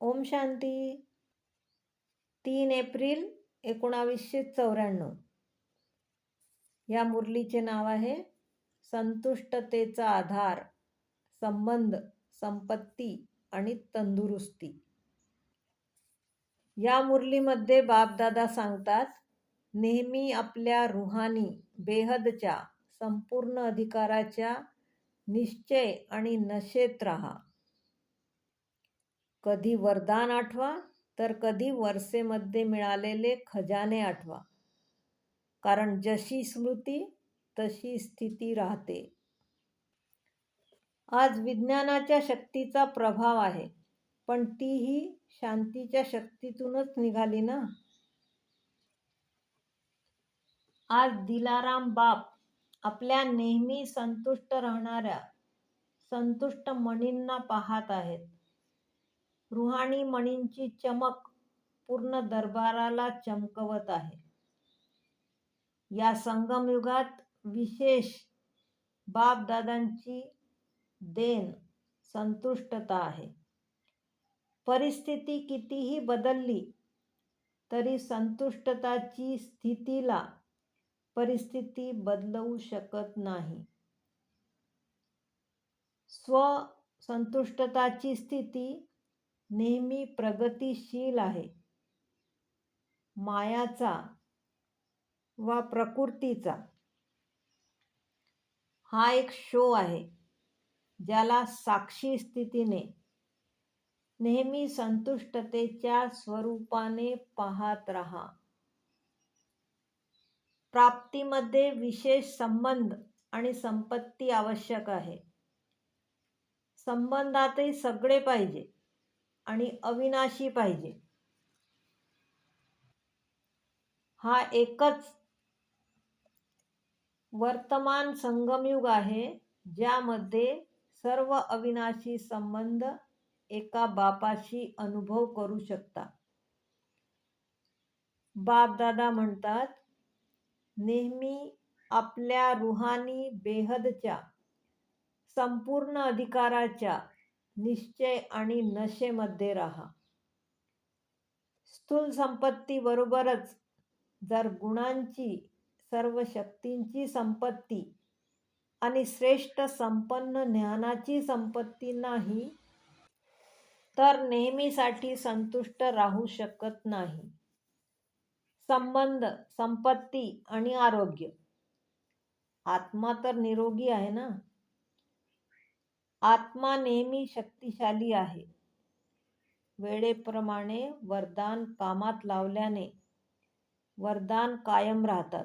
ओम शांती. तीन एप्रिल एकोणावीसशे चौऱ्याण्णव. या मुरलीचे नाव आहे संतुष्टतेचा आधार संबंध संपत्ती आणि तंदुरुस्ती. या मुरलीमध्ये बापदादा सांगतात नेहमी आपल्या रुहानी बेहदच्या संपूर्ण अधिकाराच्या निश्चय आणि नशेत राहा. कधी वरदान आठवा तर कधी वर्षेमध्ये मिळालेले खजाने आठवा. कारण जशी स्मृती तशी स्थिती राहते. आज विज्ञानाच्या शक्तीचा प्रभाव आहे पण तीही शांतीच्या शक्तीतूनच निघाली ना? आज दिलाराम बाप आपल्या नेहमी संतुष्ट राहणाऱ्या संतुष्ट मणींना पाहत आहेत. रुहाणी मणींची चमक पूर्ण दरबाराला चमकवत आहे. या संगमयुगात विशेष बापदादांची देन संतुष्टता आहे. परिस्थिती कितीही बदलली तरी संतुष्टताची स्थितीला परिस्थिती बदलवू शकत नाही. स्व संतुष्टताची स्थिती नेहमी प्रगतीशील आहे. मायाचा वा प्रकृतीचा हा एक शो आहे ज्याला साक्षी स्थितीने नेहमी संतुष्टतेच्या स्वरूपाने पाहत राहा. प्राप्तीमध्ये विशेष संबंध आणि संपत्ती आवश्यक आहे. संबंधातही सगळे पाहिजे. आणि अविनाशी पाहिजे. हा एकच वर्तमान संगमयुग आहे ज्यामध्ये सर्व अविनाशी संबंध एका बापाशी अनुभव करू शकता. बापदादा म्हणतात नेहमी आपल्या रुहानी बेहदच्या संपूर्ण अधिकाराच्या निश्चय आणि नशेमध्ये राहा. स्थूल संपत्ती बरोबरच जर गुणांची सर्व शक्तींची संपत्ती आणि श्रेष्ठ संपन्न ज्ञानाची संपत्ती नाही तर नेहमीसाठी संतुष्ट राहू शकत नाही. संबंध संपत्ती आणि आरोग्य. आत्मा तर निरोगी आहे ना? आत्मा नेहमी शक्तिशाली आहे. वेळेप्रमाणे वरदान कामात लावल्याने वरदान कायम राहतात.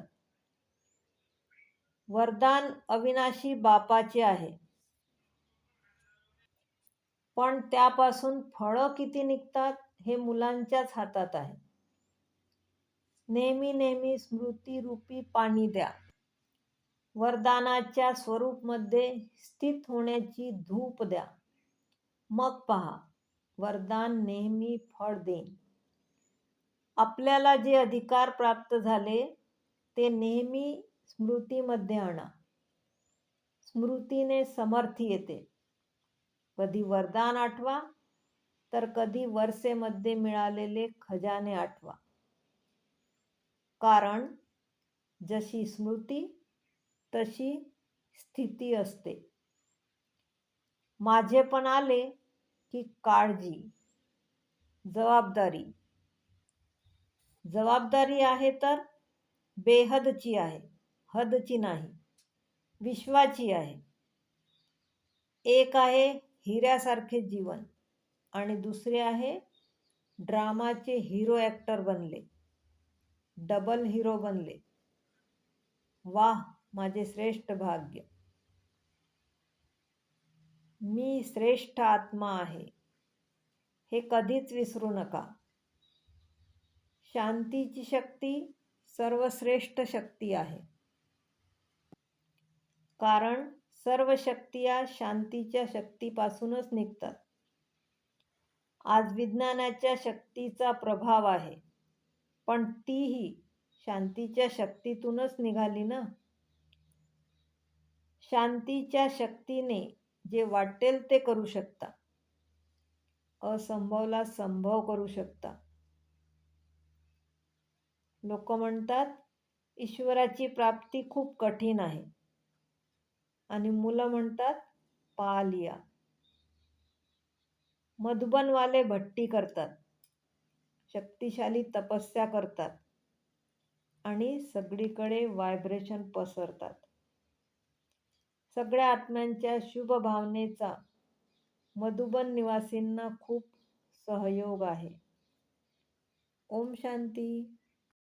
वरदान अविनाशी बापाचे आहे. पण त्यापासून फळं किती निघतात हे मुलांच्याच हातात आहे. नेहमी नेहमी स्मृतीरूपी पाणी द्या. वरदानाच्या स्वरूपमध्ये स्थित होण्याची धूप द्या. मग पहा वरदान नेहमी फळ देईन. आपल्याला जे अधिकार प्राप्त झाले ते नेहमी स्मृतीमध्ये आणा. स्मृतीने समर्थी येते. कधी वरदान आठवा तर कधी वर्षेमध्ये मिळालेले खजाने आठवा. कारण जशी स्मृती तशी स्थिती असते. माझे पण आले की काळजी जबाबदारी. जबाबदारी आहे तर बेहदची आहे हदची नाही विश्वाची आहे. एक आहे हिऱ्यासारखे जीवन आणि दुसरे आहे ड्रामाचे हिरो ॲक्टर बनले डबल हिरो बनले. वाह! माझे श्रेष्ठ भाग्य. मी श्रेष्ठ आत्मा आहे. हे कधीच विसरू नका. शांतीची शक्ती सर्वश्रेष्ठ शक्ती आहे. कारण सर्व शक्तिया शांतीच्या शक्तीपासूनच निघतात. आज विज्ञानाच्या शक्तीचा प्रभाव आहे. पण तीही शांतीच्या शक्तीतूनच निघाली ना? शांतीच्या शक्तीने जे वाटेल ते करू शकता. असंभवला संभव करू शकता. लोक म्हणतात ईश्वराची प्राप्ती खूप कठीण आहे. आणि मुलं म्हणतात पालिया मधुबनवाले भट्टी करतात. शक्तिशाली तपस्या करतात. आणि सगळीकडे व्हायब्रेशन पसरतात. सगळ्या आत्म्यांच्या शुभ भावनेचा मधुबन निवासींना खूप सहयोग आहे. ओम शांती.